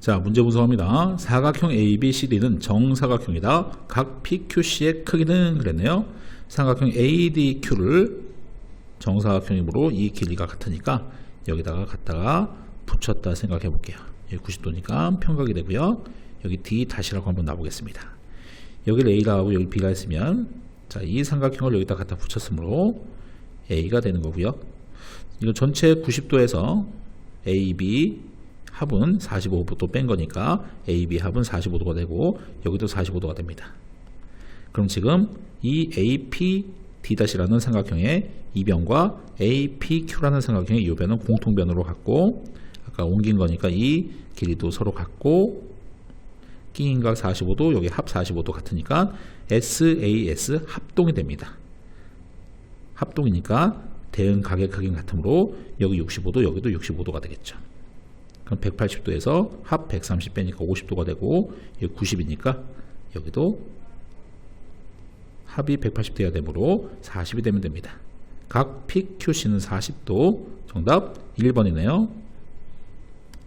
자, 문제 분석합니다. 사각형 ABCD는 정사각형이다. 각 PQC의 크기는 그랬네요. 삼각형 ADQ를 정사각형이므로 이 길이가 같으니까 여기다가 갖다가 붙였다 생각해 볼게요. 여기 90도니까 평각이 되고요. 여기 D 다시라고 한번 놔보겠습니다. 여기를 A라 하고 여기 B가 있으면 자, 이 삼각형을 여기다 갖다 붙였으므로 A가 되는 거고요. 이거 전체 90도에서 AB 합은 45도 뺀 거니까 AB 합은 45도가 되고 여기도 45도가 됩니다. 그럼 지금 이 AP D-라는 삼각형의 이 변과 APQ라는 삼각형의 이 변은 공통변으로 갖고 아까 옮긴 거니까 이 길이도 서로 같고 끼인각 45도 여기 합 45도 같으니까 SAS 합동이 됩니다. 합동이니까 대응 각의 크기는 같으므로 여기 65도 여기도 65도가 되겠죠. 그럼 180도에서 합 130 빼니까 50도가 되고 여기 90이니까 여기도 합이 180도가 되므로 40이 되면 됩니다. 각 PQC는 40도 정답 1번이네요.